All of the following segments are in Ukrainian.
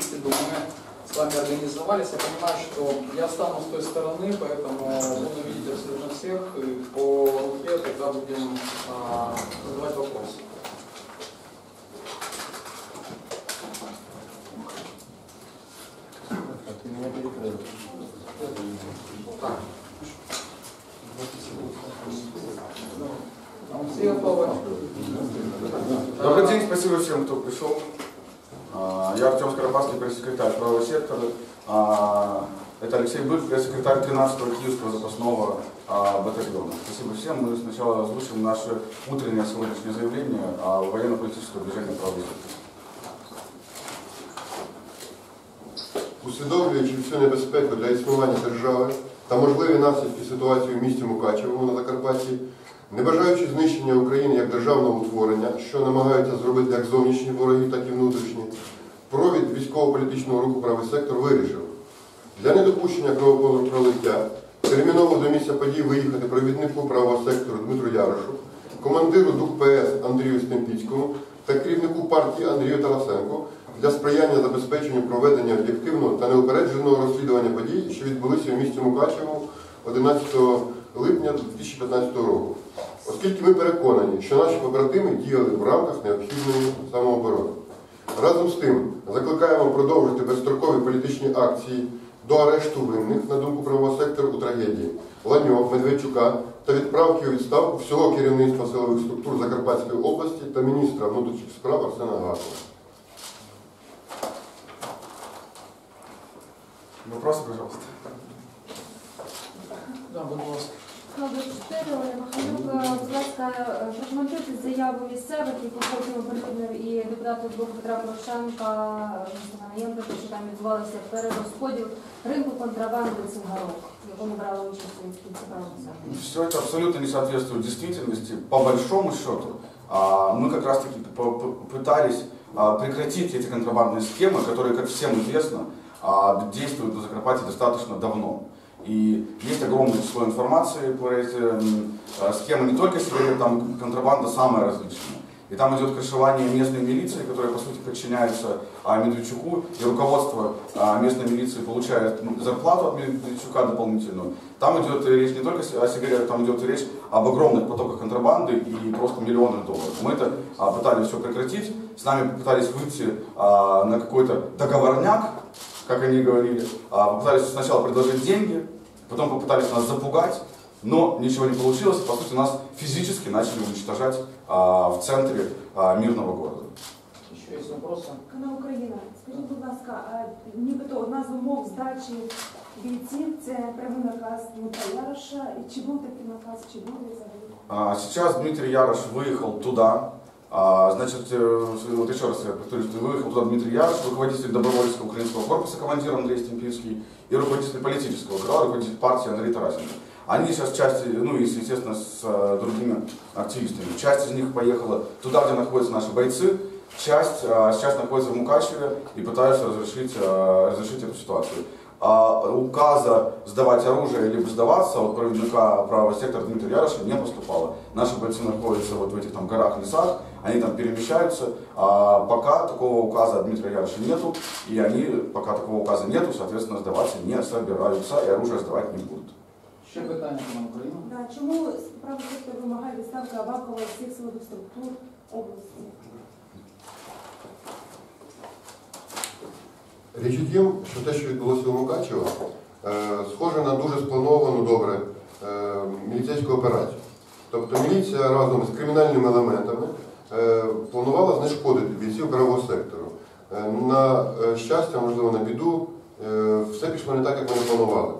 если бы мы с вами организовались. Я понимаю, что я стану с той стороны, поэтому буду видеть абсолютно всех, и по руке тогда будем а, задавать вопросы. Все готовы? Добрый день, спасибо всем, кто пришел. А, Я Артем Скоропадский, пресс-секретарь правого сектора. А, Это Алексей Бык, пресс-секретарь 13-го Киевского запасного а, батальона. Спасибо всем. Мы сначала озвучим наше утреннее сегодняшнее заявление о военно-политического движения правого сектора. усвідомлюючи всю небезпеку для існування держави та можливі наслідки ситуації в місті Мукачево на Закарпатті, не бажаючи знищення України як державного утворення, що намагаються зробити як зовнішні вороги, так і внутрішні, провід військово-політичного руху правий сектор вирішив для недопущення кровопролиття терміново до місця подій виїхати провіднику правого сектору Дмитру Ярошу, командиру ДУК ПС Андрію Стемпіцькому та керівнику партії Андрію Тарасенку для сприяння забезпеченню проведення об'єктивного та неупередженого розслідування подій, що відбулися у місті Мукачево 11 липня 2015 року. Оскільки ми переконані, що наші побратими діяли в рамках необхідної самооборони. Разом з тим закликаємо продовжити безстрокові політичні акції до арешту винних, на думку правого сектору, у трагедії Ланьо, Медведчука та відправки у відставку всього керівництва силових структур Закарпатської області та міністра внутрішніх справ Арсена Гакова. Вопросы, пожалуйста. Да, прокоментуйте заяву місцевих і походів оперативних і депутатів блоку Петра Порошенка, е, Мустафа Наєнка, що там відбувався перерозподіл ринку контрабанди цигарок, в якому брали участь українські правоохоронці. Все это абсолютно не соответствует действительности. По большому счету, а, мы как раз-таки по- по- пытались а, прекратить эти контрабандные схемы, которые, как всем известно, а, действуют на Закарпатье достаточно давно. И есть огромное число информации про эти а, схемы, не только сигарет, там контрабанда самая различная. И там идет крышевание местной милиции, которая, по сути, подчиняется а, Медведчуку, и руководство а, местной милиции получает ну, зарплату от Медведчука дополнительную. Там идет речь не только о сигаретах, там идет речь об огромных потоках контрабанды и просто миллионах долларов. Мы это а, пытались все прекратить, с нами пытались выйти а, на какой-то договорняк, как они говорили. А, попытались сначала предложить деньги, потом попытались нас запугать, но ничего не получилось. По сути, нас физически начали уничтожать а, в центре а, мирного города. Еще есть вопросы? Канал Україна, скажіть, будь ласка, а нібито одна з умов здачі бійців це прямий наказ Дмитра Яроша. І чи був такий наказ, чи буде взагалі? А, Сейчас Дмитрий Ярош выехал туда. а, Значит, э, вот еще раз я повторюсь, выехал туда Дмитрий Ярош, руководитель добровольческого украинского корпуса, командир Андрей Стемпинский, и руководитель политического крыла, руководитель партии Андрей Тарасенко. Они сейчас часть, ну и, естественно, с э, другими активистами. Часть из них поехала туда, где находятся наши бойцы, часть э, сейчас находится в Мукачеве и пытаются разрешить, э, разрешить эту ситуацию. А указа сдавать оружие либо сдаваться от проводника правого сектора Дмитрия Яроша не поступало. Наши бойцы находятся вот в этих там горах, лесах, они там перемещаются. А пока такого указа Дмитрия Яроша нету, и они, пока такого указа нету, соответственно, сдаваться не собираются и оружие сдавать не будут. Ще питання на Україну? Да, чому сектор вимагає відставки Авакова всіх силових структур області? Річ у тім, що те, що відбулося у Мукачево, е, схоже на дуже сплановану добре е, міліцейську операцію. Тобто міліція разом з кримінальними елементами планувала знешкодити бійців правого сектору. Е, На е, щастя, можливо, на біду, е, все пішло не так, як вони планували.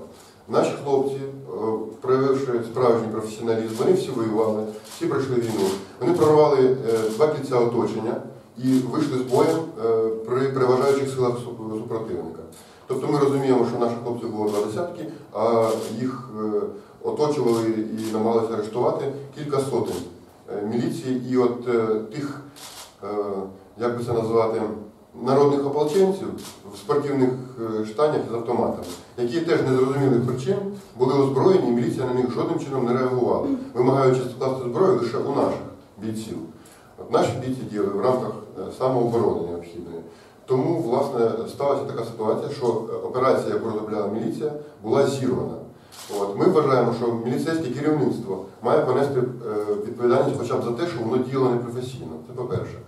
Наші хлопці, е, проявивши справжній професіоналізм, вони всі воювали, всі пройшли війну. Вони прорвали е, два кільця оточення і вийшли з боєм е, при переважаючих силах супротивника. Тобто ми розуміємо, що наших хлопців було два десятки, а їх е, оточували і намагалися арештувати кілька сотень е, міліції і от е, тих, е, як би це назвати, народних ополченців в спортивних е, штанях з автоматами, які теж незрозумілих причин були озброєні, і міліція на них жодним чином не реагувала, вимагаючи скласти зброю лише у наших бійців. От наші бійці діяли в рамках е, самооборони необхідної. Тому, власне, сталася така ситуація, що е, операція, яку розробляла міліція, була зірвана. От. Ми вважаємо, що міліцейське керівництво має понести е, відповідальність хоча б за те, що воно діяло непрофесійно. Це по-перше.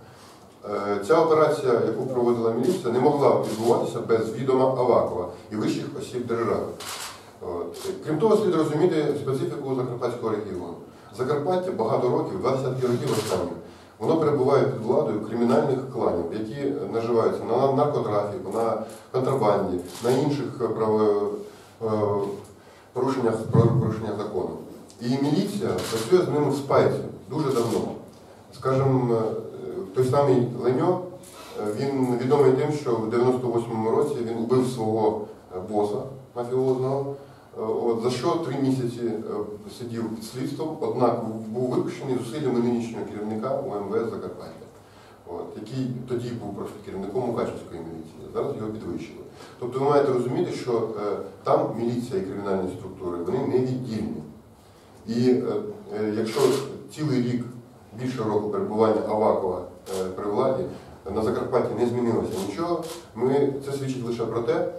Е, Ця операція, яку проводила міліція, не могла відбуватися без відома Авакова і вищих осіб держави. Крім того, слід розуміти специфіку Закарпатського регіону. Закарпаття багато років, 20 років останніх, воно перебуває під владою кримінальних кланів, які наживаються на наркотрафіку, на контрабанді, на інших е, право, порушеннях, порушеннях закону. І міліція працює з ними в спайці дуже давно. Скажімо, е, той самий Леньо, е, він відомий тим, що в 98-му році він убив свого е, боса мафіозного, от, за що три місяці сидів під слідством, однак був випущений зусиллями нинішнього керівника УМВС Закарпаття, от, який тоді був керівником Мукачівської міліції, зараз його підвищили. Тобто ви маєте розуміти, що е, там міліція і кримінальні структури вони не віддільні. І е, е, якщо цілий рік, більше року перебування Авакова при владі, на Закарпатті не змінилося нічого, ми, це свідчить лише про те,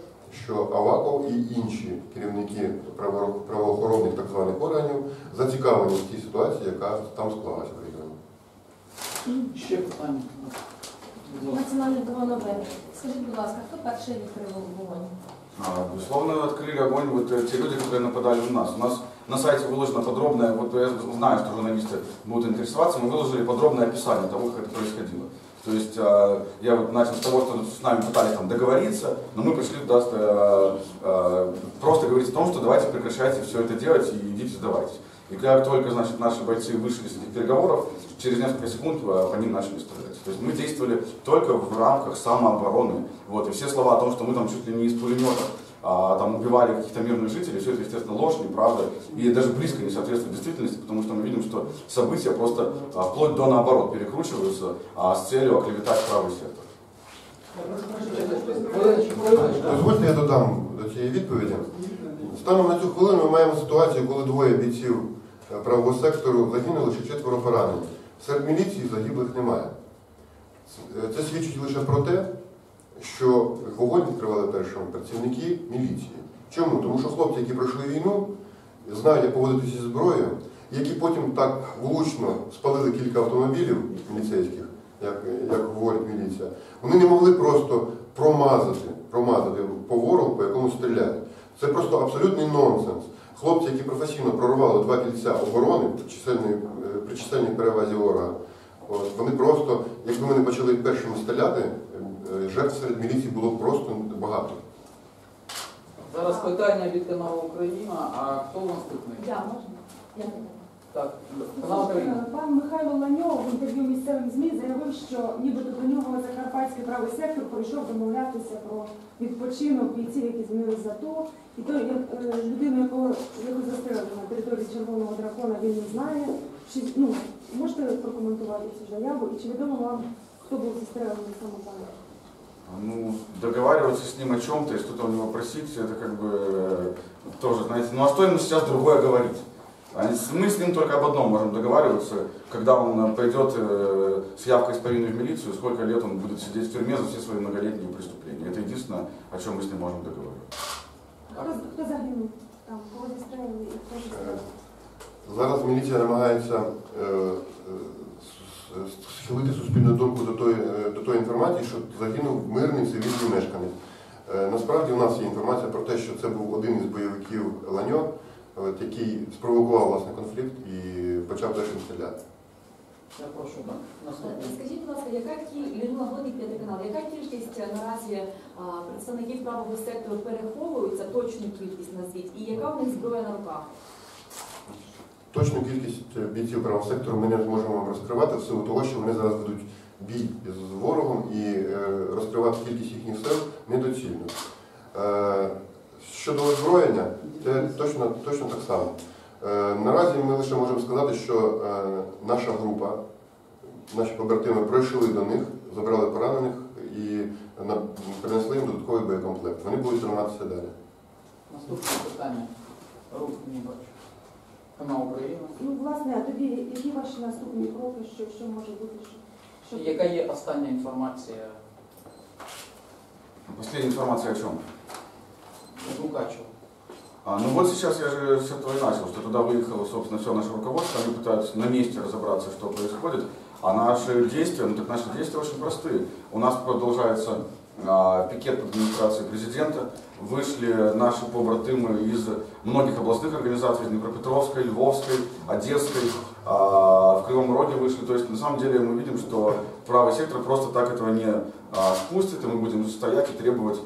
що Аваков і інші керівники право- правоохоронних так званих органів зацікавлені в тій ситуації, яка там склалася в регіоні. Ще питання. Будь ласка. Національне бюро новин. Скажіть, будь ласка, хто перший відкрив вогонь? А, Безусловно, открыли огонь вот э, те люди, которые нападали на нас. У нас на сайте выложено подробное, вот я знаю, что журналисты будут интересоваться, мы выложили подробное описание того, как это происходило. То есть э, я вот начал с того, что с нами пытались там договориться, но мы пришли туда э, э, просто говорить о том, что давайте прекращайте все это делать и идите сдавайтесь. И как только значит, наши бойцы вышли с этих переговоров, через несколько секунд э, по ним начали стрелять. То есть мы действовали только в рамках самообороны. Вот, и все слова о том, что мы там чуть ли не из пулеметов а, там убивали каких-то мирных жителей, все это, естественно, ложь, неправда, и даже близко не соответствует действительности, потому что мы видим, что события просто а, вплоть до наоборот перекручиваются а, с целью оклеветать правый сектор. Хвилиночку, хвилиночку. Дозвольте, я додам до цієї відповіді. Станом на цю хвилину ми маємо ситуацію, коли двоє бійців е, правого сектору загинули, ще четверо поранені. Серед міліції загиблих немає. Це свідчить лише про те, що вогонь відкривали першими працівники міліції. Чому? Тому що хлопці, які пройшли війну, знають, як поводитися зі зброєю, які потім так влучно спалили кілька автомобілів міліцейських, як, як говорить міліція, вони не могли просто промазати, промазати по ворогу, по якому стріляють. Це просто абсолютний нонсенс. Хлопці, які професійно прорвали два кільця оборони при чисельній, е, перевазі ворога, вони просто, якби вони почали першими стріляти, е, жертв серед міліції було просто багато. Зараз питання від каналу Україна, а хто наступний? Я можна? Я не знаю. Так, канал Україна. Пан Михайло Ланьов в інтерв'ю місцевим ЗМІ заявив, що нібито до нього Закарпатський правий сектор прийшов домовлятися про відпочинок бійців, які змінили ЗАТО. І той як, е, людину, якого яку застрелили на території Червоного дракона, він не знає. Чи ну можете прокоментувати цю заяву? І чи відомо вам, хто був застрелений саме там? Ну, договариваться с ним о чем-то и что-то у него просить, это как бы э, тоже, знаете, ну а что ему сейчас другое говорить? А с- Мы с ним только об одном можем договариваться, когда он э, пойдет э, с явкой с повинной в милицию, сколько лет он будет сидеть в тюрьме за все свои многолетние преступления. Это единственное, о чем мы с ним можем договариваться. Хто, хто загинув там? Кого застрелили і хто застрелив? Зараз міліція намагається е, е, с- с- схилити суспільну думку до тої, е, до тої інформації, що загинув мирний цивільний мешканець. Е, Насправді у нас є інформація про те, що це був один із бойовиків Ланьо, от, який спровокував власне конфлікт і почав першим стріляти. Я прошу, так. Скажіть, будь ласка, яка кількість Людмила Глодник, п'ятий канал, яка кількість е, наразі а, представників правого сектору переховуються, точну кількість назвіть, і яка в них зброя на руках? Точну кількість бійців правого сектору ми не зможемо вам розкривати в силу того, що вони зараз ведуть бій з ворогом і е, розкривати кількість їхніх сил недоцільно. Е, Щодо озброєння, це точно, точно так само. Е, Наразі ми лише можемо сказати, що е, наша група, наші побратими пройшли до них, забрали поранених і принесли їм додатковий боєкомплект. Вони будуть займатися далі. Наступне питання. Рух не бачу. Канал Україна. Ну, власне, а тоді які ваші наступні кроки, що, що може бути? Що, яка є остання інформація Последняя информация о чем? Лукачева. А, ну вот сейчас я же с этого и начал, что туда выехало, собственно, все наше руководство, они пытаются на месте разобраться, что происходит, а наши действия, ну так наши действия очень простые. У нас продолжается а, пикет под администрацией президента, вышли наши побратимы из многих областных организаций, из Днепропетровской, Львовской, Одесской, а, в Кривом Роге вышли, то есть на самом деле мы видим, что правый сектор просто так этого не а, спустит, и мы будем стоять и требовать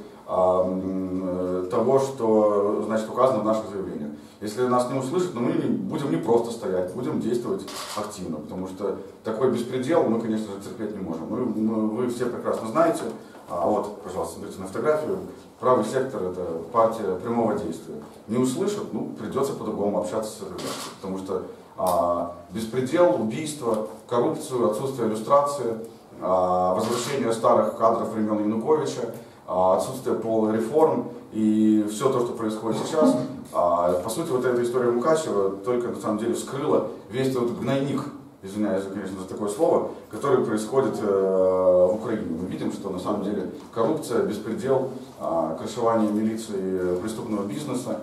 того, что значит, указано в наших заявлениях. Если нас не услышат, но мы не- будем не просто стоять, будем действовать активно, потому что такой беспредел мы, конечно же, терпеть не можем. Мы, мы- вы все прекрасно знаете, а вот, пожалуйста, смотрите на фотографию, правый сектор это партия прямого действия. Не услышат, ну, придется по-другому общаться с ребятами, потому что а, беспредел, убийство, коррупцию, отсутствие иллюстрации, а, возвращение старых кадров времен Януковича, а, отсутствие полреформ и все то, что происходит сейчас. А, По сути, вот эта история Мукачева только на самом деле вскрыла весь тот гнойник, извиняюсь, конечно, за такое слово, который происходит э, в Украине. Мы видим, что на самом деле коррупция, беспредел, а, крышевание милиции, преступного бизнеса,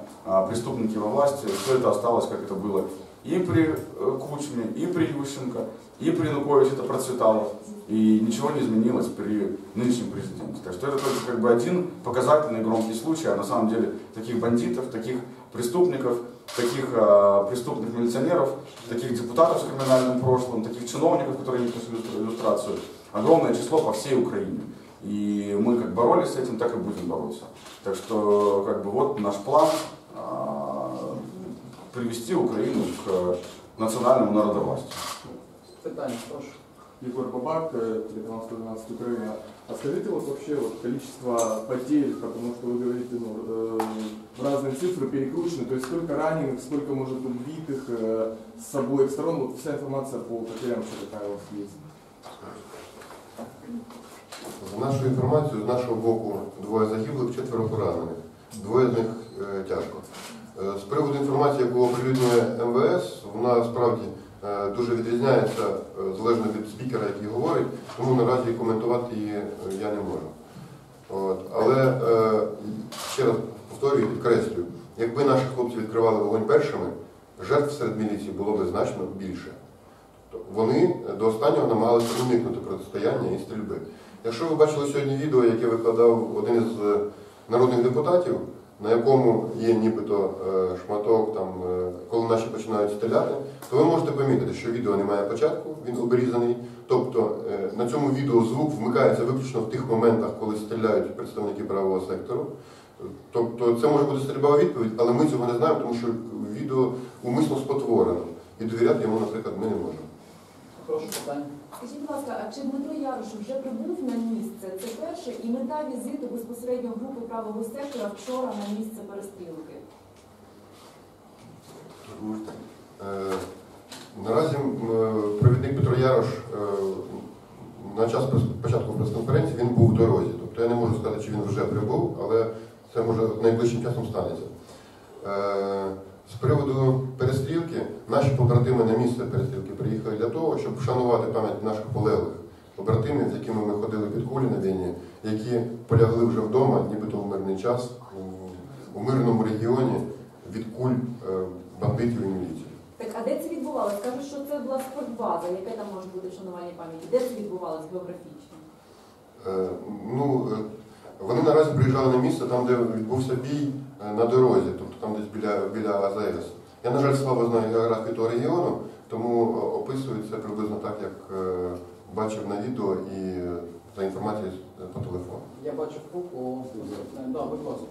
преступники во власти, все это осталось, как это было и при э, Кучме, и при Ющенко, и при Януковиче это процветало. И ничего не изменилось при нынешнем президенте. Так что это только как бы один показательный громкий случай, а на самом деле таких бандитов, таких преступников, таких э, преступных милиционеров, таких депутатов с криминальным прошлым, таких чиновников, которые не иллюстра- иллюстрацию, огромное число по всей Украине. И мы как боролись с этим, так и будем бороться. Так что как бы вот наш план а, привести Украину к национальному народовластию. Питание, прошу. Егор Бабак, э, телеканал 112 Украина. А скажите вот вообще вот количество потерь, потому что вы говорите, ну, э, разные цифры перекручены, то есть сколько раненых, сколько может убитых э, с обоих сторон, вот вся информация по потерям, что такая у вас есть. За нашою інформацією, з нашого боку двоє загиблих, четверо поранених. Двоє з них е, тяжко. Е, з приводу інформації, яку оприлюднює МВС, вона справді е, дуже відрізняється е, залежно від спікера, який говорить, тому наразі коментувати її е, я не можу. От. Але е, ще раз повторюю і підкреслюю, якби наші хлопці відкривали вогонь першими, жертв серед міліції було б значно більше. Тобто Вони до останнього намагалися уникнути протистояння і стрільби. Якщо ви бачили сьогодні відео, яке викладав один із е, народних депутатів, на якому є нібито е, шматок, там, е, коли наші починають стріляти, то ви можете помітити, що відео не має початку, він обрізаний. Тобто е, на цьому відео звук вмикається виключно в тих моментах, коли стріляють представники правого сектору. Тобто це може бути стрільбова відповідь, але ми цього не знаємо, тому що відео умисно спотворено. І довіряти йому, наприклад, ми не можемо. Прошу питання. Скажіть, будь ласка, а чи Дмитро Ярош вже прибув на місце? Це перше, і мета візиту безпосередньо групи правого сектора вчора на місце перестрілки. Е, Наразі е, провідник Петро Ярош е, на час початку прес-конференції він був в дорозі. Тобто я не можу сказати, чи він вже прибув, але це може найближчим часом станеться. З приводу перестрілки, наші побратими на місце перестрілки приїхали для того, щоб вшанувати пам'ять наших полеглих побратимів, з якими ми ходили під кулі на війні, які полягли вже вдома, нібито у мирний час, у, у мирному регіоні від куль е, бандитів і міліції. Так, а де це відбувалося? Кажуть, що це була спортбаза. Яке там може бути вшанування пам'яті? Де це відбувалося географічно? Е, Ну, е, вони наразі приїжджали на місце там, де відбувся бій е, на дорозі, тобто там десь біля, біля АЗС. Я, на жаль, слабо знаю географію того регіону, тому е, описую це приблизно так, як е, бачив на відео і за інформацією по телефону. Я бачу руку. Да, будь ласка.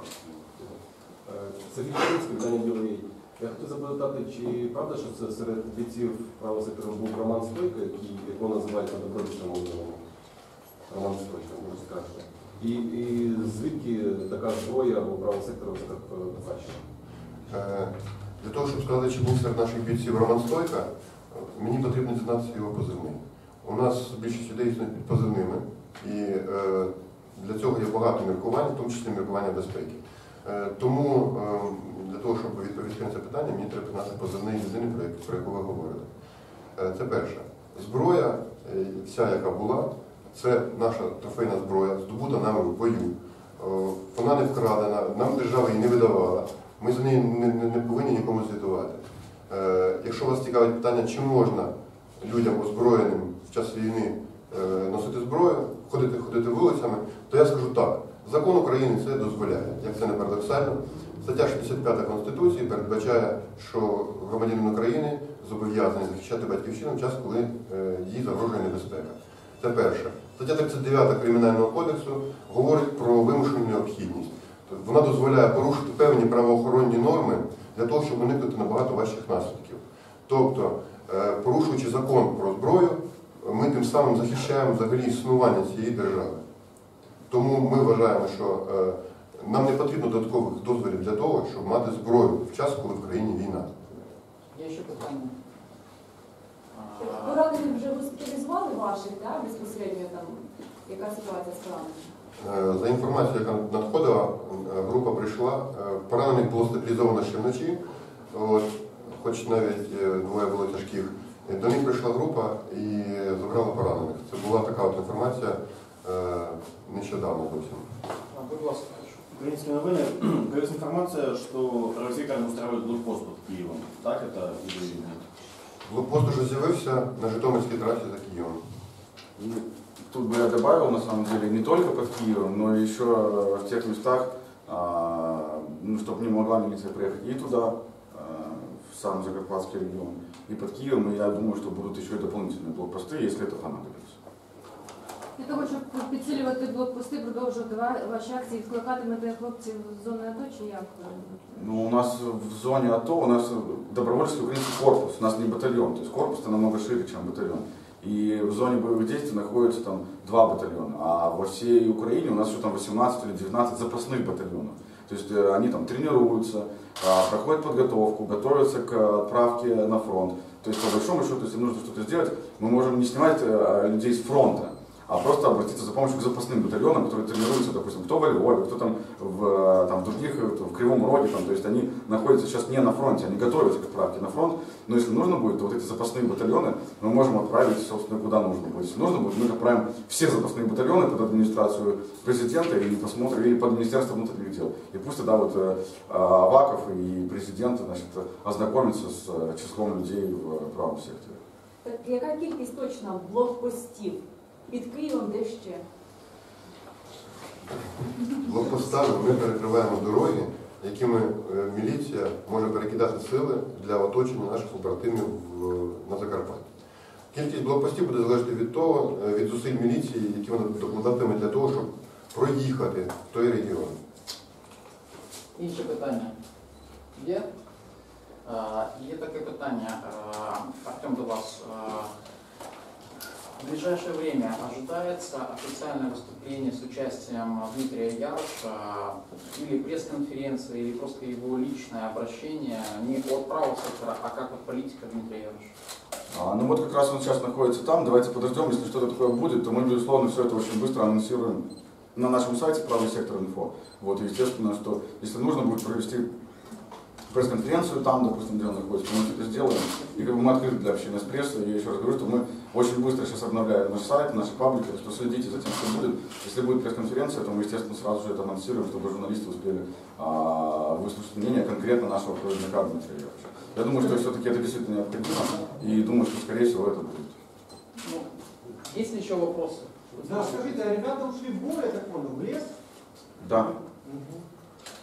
Сергій питання Діловій. Я хотів запитати, чи правда, що це серед бійців правого сектору був Роман Стойко, який, якого називають на добровільному? Роман Стойко, може скажете. І, і звідки така зброя у правого сектору в Е, Для того, щоб сказати, чи був серед наших бійців Роман Стойка, е, мені потрібно дізнатися його позивний. У нас більшість людей існують під позивними, і е, для цього є багато міркувань, в тому числі міркування безпеки. Е, тому е, для того, щоб відповісти на це питання, мені треба знати позивний людини, про яку ви говорите. Е, це перше. Зброя, е, вся, яка була, це наша трофейна зброя, здобута нами в бою. Вона не вкрадена, нам держава її не видавала. Ми за неї не, не, не повинні нікому звітувати. Е, якщо вас цікавить питання, чи можна людям озброєним в час війни е, носити зброю, ходити, ходити вулицями, то я скажу так. Закон України це дозволяє, як це не парадоксально. Стаття 65 Конституції передбачає, що громадянин України зобов'язаний захищати батьківщину в час, коли е, їй загрожує небезпека. Це перше. Стаття 39 Кримінального кодексу говорить про вимушену необхідність. Тобто Вона дозволяє порушити певні правоохоронні норми для того, щоб уникнути набагато важчих наслідків. Тобто, е, порушуючи закон про зброю, ми тим самим захищаємо взагалі існування цієї держави. Тому ми вважаємо, що е, нам не потрібно додаткових дозволів для того, щоб мати зброю в час, коли в країні війна. Є ще питання? Поранених вже госпіталізували ваших, так, безпосередньо там, яка ситуація пораненими? Е, За інформацією, яка надходила, е, група прийшла. Е, Поранених було стабілізовано ще вночі, от, хоч навіть двоє було тяжких. До них прийшла група і забрала поранених. Це була така от інформація нещодавно зовсім. а, Будь ласка. Украинские новины. Появилась информация, что россияне устраивают блокпост под Киевом. Так это или нет? Блокпост уже з'явився на Житомирській трасі за Києвом. И тут бы я добавил, на самом деле, не только под Киевом, но и еще в тех местах, а, ну, чтобы не могла милиция приехать и туда, а, в сам Закарпатский регион, и под Киевом, и я думаю, что будут еще и дополнительные блокпосты, если это понадобится. Для того, щоб підсилювати блокпости, продовжувати ва- ваші акції, відкликатимете хлопців з зони АТО чи як? Ну, у нас в зоне АТО, у нас добровольческий украинский корпус, у нас не батальон, то есть корпус-то намного шире, чем батальон. И в зоне боевых действий находится там два батальона, а во всей Украине у нас еще там 18 или 19 запасных батальонов. То есть э, они там тренируются, а, проходят подготовку, готовятся к отправке на фронт. То есть по большому счету, если нужно что-то сделать, мы можем не снимать э, людей с фронта, а просто обратиться за помощью к запасным батальонам, которые тренируются, допустим, кто во Львове, кто там в, э, там, в других, э, в Кривом Роге, там, то есть они находятся сейчас не на фронте, они готовятся к отправке на фронт, но если нужно будет, то вот эти запасные батальоны мы можем отправить, собственно, куда нужно будет. Если нужно будет, мы отправим все запасные батальоны под администрацию президента или посмотрим, или под Министерство внутренних дел. И пусть тогда вот э, Аваков и президент значит, ознакомятся с э, числом людей в э, правом секторе. Так яка кількість точно блокпостів під Києвом, де ще? Блокпостами ми перекриваємо дороги, якими е, міліція може перекидати сили для оточення наших оперативних в- на Закарпатті. Кількість блокпостів буде залежати від того, е, від зусиль міліції, які вона докладатиме для того, щоб проїхати в той регіон. Інші питання є? Е, Є таке питання, е, Артем, до вас. В ближайшее время ожидается официальное выступление с участием Дмитрия Яроша или пресс-конференция, или просто его личное обращение не от правого сектора, а как от политика Дмитрия Яроша. А, ну вот как раз он сейчас находится там, давайте подождем, если что-то такое будет, то мы, безусловно, все это очень быстро анонсируем на нашем сайте правый сектор инфо. Вот, естественно, что если нужно будет провести пресс-конференцию там, допустим, где он находится, мы это сделаем. И как бы мы открыты для общения с прессой. Я еще раз говорю, что мы очень быстро сейчас обновляем наш сайт, наши паблики, так что следите за тем, что будет. Если будет пресс-конференция, то мы, естественно, сразу же это анонсируем, чтобы журналисты успели а, выслушать мнение конкретно нашего проводника Дмитрия Яковлевича. Я думаю, что все-таки это действительно необходимо, и думаю, что, скорее всего, это будет. Есть ли еще вопросы? Да, скажите, а ребята ушли в бой, я так понял, в лес? Да. Мгм.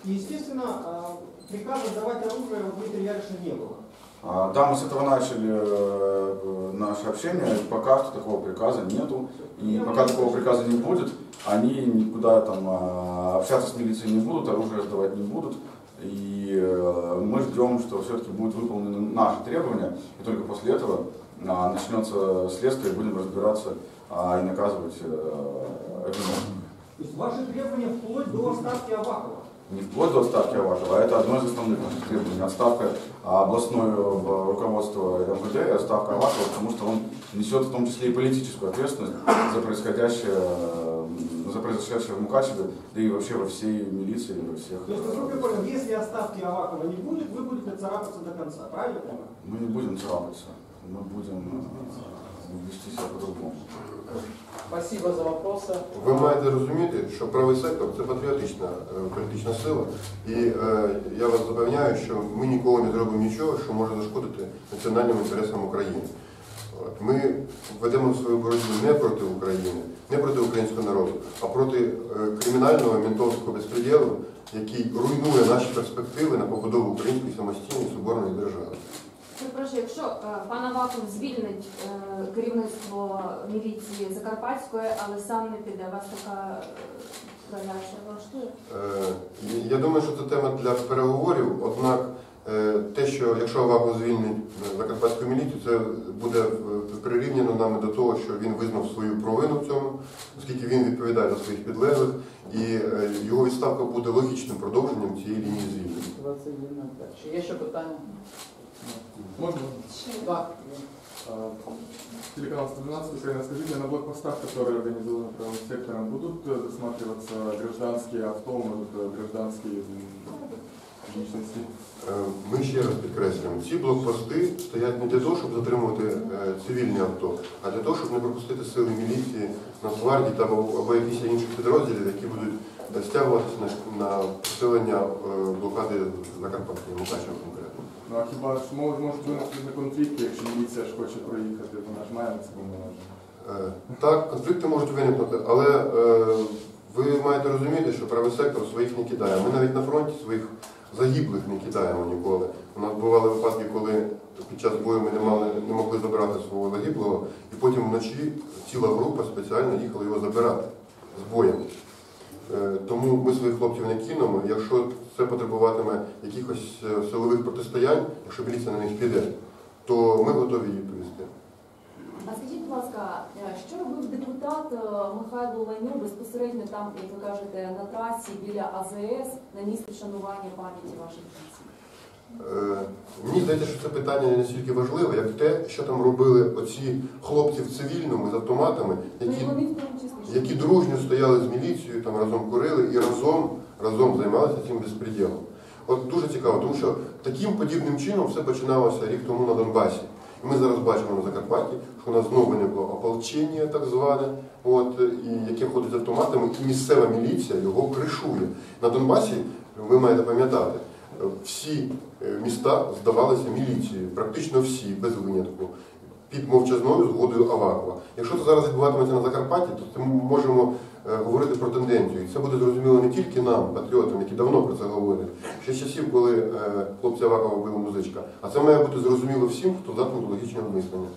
И, естественно, а, приказа сдавать оружие у Дмитрия Яриша не было. А, Да, мы с этого начали э, наше общение. Пока что такого приказа нету. И пока такого приказа не будет, они никуда там а, общаться с милицией не будут, оружие сдавать не будут. И э, мы ждем, что все-таки будут выполнены наши требования. И только после этого а, начнется следствие, и будем разбираться и наказывать э, виновных. То есть ваши требования вплоть до отставки Авакова. Не вплоть до отставки Авакова, а это одно из основных наших требований. Отставка а, областного руководства МВД и отставка Авакова, потому что он несет в том числе и политическую ответственность за происходящее, э, за произошедшее в Мукачеве, да и вообще во всей милиции, во всех. То есть, насколько я понял, если отставки Авакова не будет, вы будете царапаться до конца, правильно? Мы не будем царапаться, мы будем э, вести себя по-другому. Спасибо за вопросы. Ви маєте розуміти, що правий сектор це патріотична е, політична сила, і е, я вас запевняю, що ми ніколи не зробимо нічого, що може зашкодити національним інтересам України. От. Ми ведемо свою боротьбу не проти України, не проти українського народу, а проти е, кримінального ментовського безпреділу, який руйнує наші перспективи на побудову української самостійної соборної держави. Перепрошую, якщо е, пан Аваков звільнить е, керівництво міліції Закарпатської, але сам не піде, вас така е, задача влаштує? Я думаю, що це тема для переговорів, однак те, що якщо Аваков звільнить Закарпатську міліцію, це буде прирівняно нами до того, що він визнав свою провину в цьому, оскільки він відповідає за своїх підлеглих, і його відставка буде логічним продовженням цієї лінії звільнення. Чи є ще питання? Можно? Так. А, Телеканал 112 Украина, скажите, на блокпостах, которые организованы правым сектором, будут э, досматриваться гражданские авто, может, э, гражданские м, личности? Е, Ми ще раз підкреслюємо, ці блокпости стоять не для того, щоб затримувати е, цивільні авто, а для того, щоб не пропустити сили міліції, Нацгвардії та або, або якісь інших підрозділів, які будуть е, стягуватися на, на посилення е, блокади Закарпаття, Мукачева конкретно. Ну а хіба ж мож- можуть виникнути конфлікти, якщо міліція ж хоче проїхати, то наш має на це повноваження? Е, Так, конфлікти можуть виникнути, але е, ви маєте розуміти, що правий сектор своїх не кидає. Ми навіть на фронті своїх загиблих не кидаємо ніколи. У нас бували випадки, коли під час бою ми не, мали, не могли забирати свого загиблого, і потім вночі ціла група спеціально їхала його забирати з боєм. Е, Тому ми своїх хлопців не кинемо. Якщо це потребуватиме якихось е, силових протистоянь, якщо міліція на них піде, то ми готові її повісти. А скажіть, будь ласка, е, що робив депутат е, Михайло Ланьо безпосередньо там, як ви кажете, на трасі біля АЗС на місці вшанування пам'яті ваших бійців? Е, Мені здається, що це питання не настільки важливе, як те, що там робили оці хлопці в цивільному з автоматами, Ну які, числі. які дружньо стояли з міліцією, там разом курили і разом, разом займалися цим безпреділом. От дуже цікаво, тому що таким подібним чином все починалося рік тому на Донбасі. І ми зараз бачимо на Закарпатті, що у нас знову виникло ополчення так зване, от, і яке ходить з автоматами, і місцева міліція його кришує. На Донбасі, ви маєте пам'ятати, всі е, міста здавалися міліцією, практично всі, без винятку, під мовчазною згодою Авакова. Якщо це зараз відбуватиметься на Закарпатті, то ми можемо е, говорити про тенденцію. І це буде зрозуміло не тільки нам, патріотам, які давно про це говорять, ще з часів, коли е, хлопці Авакова били музичка. А це має бути зрозуміло всім, хто до логічного мислення.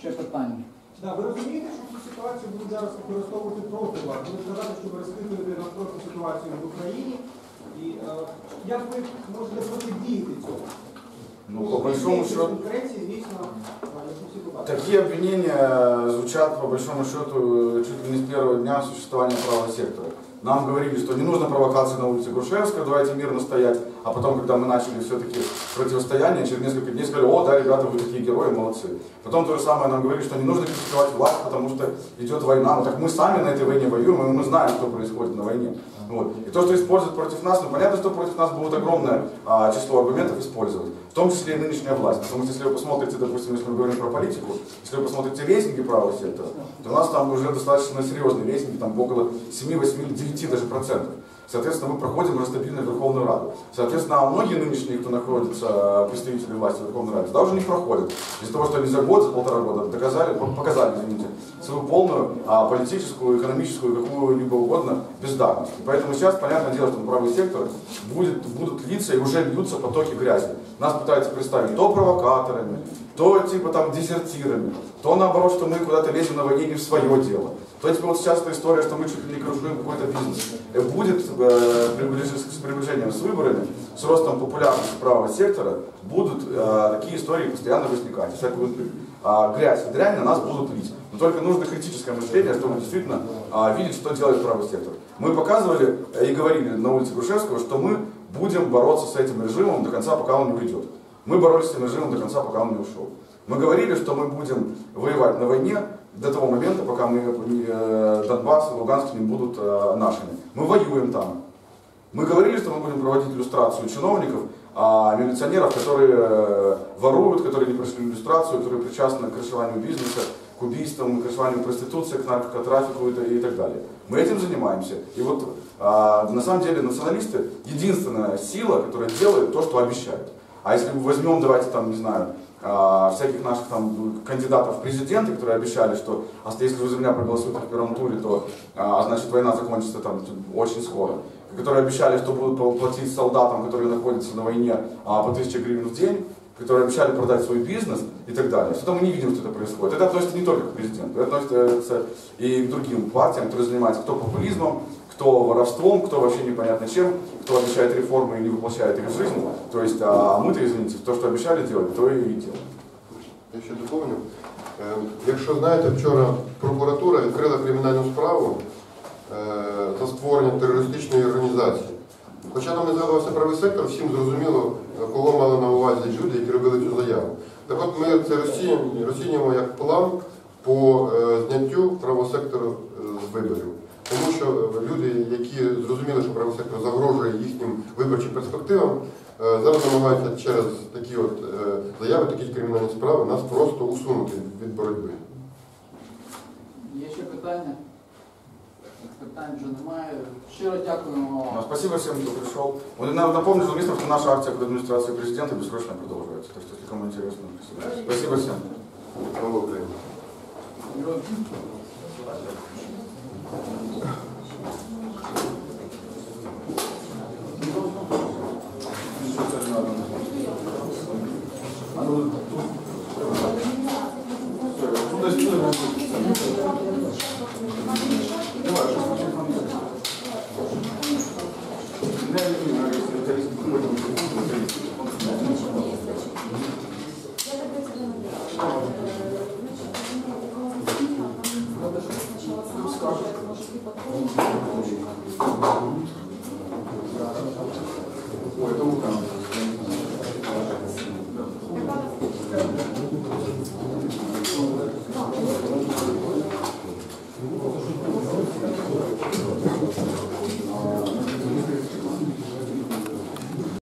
Ще питання. Да, ви розумієте, що цю ситуацію будуть зараз використовувати проти вас? Будуть казати, що ви розхитуєте насправді ситуацію в Україні. І е, як ви можете протидіяти цьому? Ну, по большому счету, конкуренції, звісно, е, як усі побачили. Такие обвинения звучат, по большому счету, чуть ли не с первого дня существования правого сектора. Нам говорили, что не нужно провокации на улице Грушевского, давайте мирно стоять. А потом, когда мы начали все-таки противостояние, через несколько дней сказали, о, да, ребята, вы такие герои, молодцы. Потом то же самое нам говорили, что не нужно критиковать власть, потому что идет война. Ну так мы сами на этой войне воюем, и мы знаем, что происходит на войне. Вот. И то, что используют против нас, ну понятно, что против нас будет огромное а, число аргументов использовать. В том числе и нынешняя власть. Потому что если вы посмотрите, допустим, если мы говорим про политику, если вы посмотрите рейтинги правого сектора, то у нас там уже достаточно серьезные рейтинги, там около 7, 8, 9 даже процентов. Соответственно, мы проходим уже стабильно Верховную Раду. Соответственно, а многие нынешние, кто находится, э, представители власти в Верховной Раде, туда уже не проходят. Из-за того, что они за год, за полтора года доказали, показали, извините, свою полную а, политическую, экономическую, какую-либо угодно бездарность. И поэтому сейчас, понятное дело, что на правый сектор будет, будут литься и уже льются потоки грязи. Нас пытаются представить то провокаторами, то типа там дезертирами, то наоборот, что мы куда-то лезем на войне не в свое дело. То типа вот сейчас эта история, что мы чуть ли не кружим какой-то бизнес. Будет э, с приближением с выборами, с ростом популярности правого сектора, будут э, такие истории постоянно возникать. Всякую э, грязь и дрянь на нас будут лить. Но только нужно критическое мышление, чтобы действительно э, видеть, что делает правый сектор. Мы показывали э, и говорили на улице Грушевского, что мы будем бороться с этим режимом до конца, пока он не уйдет. Мы боролись с этим режимом до конца, пока он не ушел. Мы говорили, что мы будем воевать на войне до того момента, пока мы, э, Донбасс и Луганск не будут э, нашими. Мы воюем там. Мы говорили, что мы будем проводить иллюстрацию чиновников, а, милиционеров, которые э, воруют, которые не прошли иллюстрацию, которые причастны к крышеванию бизнеса, к убийствам, к крышеванию проституции, к наркотрафику и, и так далее. Мы этим занимаемся. И вот а, на самом деле националисты единственная сила, которая делает то, что обещают. А если мы возьмем, давайте там, не знаю, всяких наших там кандидатов в президенты, которые обещали, что а если вы за меня проголосуете в первом туре, то а, значит война закончится там очень скоро. Которые обещали, что будут платить солдатам, которые находятся на войне а, по 1000 гривен в день, которые обещали продать свой бизнес и так далее. Что-то мы не видим, что это происходит. Это относится не только к президенту, это относится и к другим партиям, которые занимаются кто популизмом, кто воровством, кто вообще непонятно чем, кто обещает реформы и не воплощает их в жизнь. То есть, а мы-то, извините, то, что обещали делать, то и делаем. Я ще доповню. Е, Якщо знаєте, вчора прокуратура відкрила кримінальну справу е, за створення терористичної організації. Хоча нам не згадувався правий сектор, всім зрозуміло, кого мали на увазі люди, які робили цю заяву. Так от ми це розцінюємо, як план по е, зняттю правого сектору е, з виборів. Тому що е, люди, які зрозуміли, що правий сектор загрожує їхнім виборчим перспективам, е, зараз намагаються через такі от е, заяви, такі кримінальні справи нас просто усунути від боротьби. Є ще питання? Питань вже немає. Щиро дякуємо. Ну, Спасибо всем, кто пришел. Вот, на- Напомню журналистам, что наша акция под администрацией президента бессрочно продолжается. Так что, если кому интересно, спасибо всем. Слава Україні!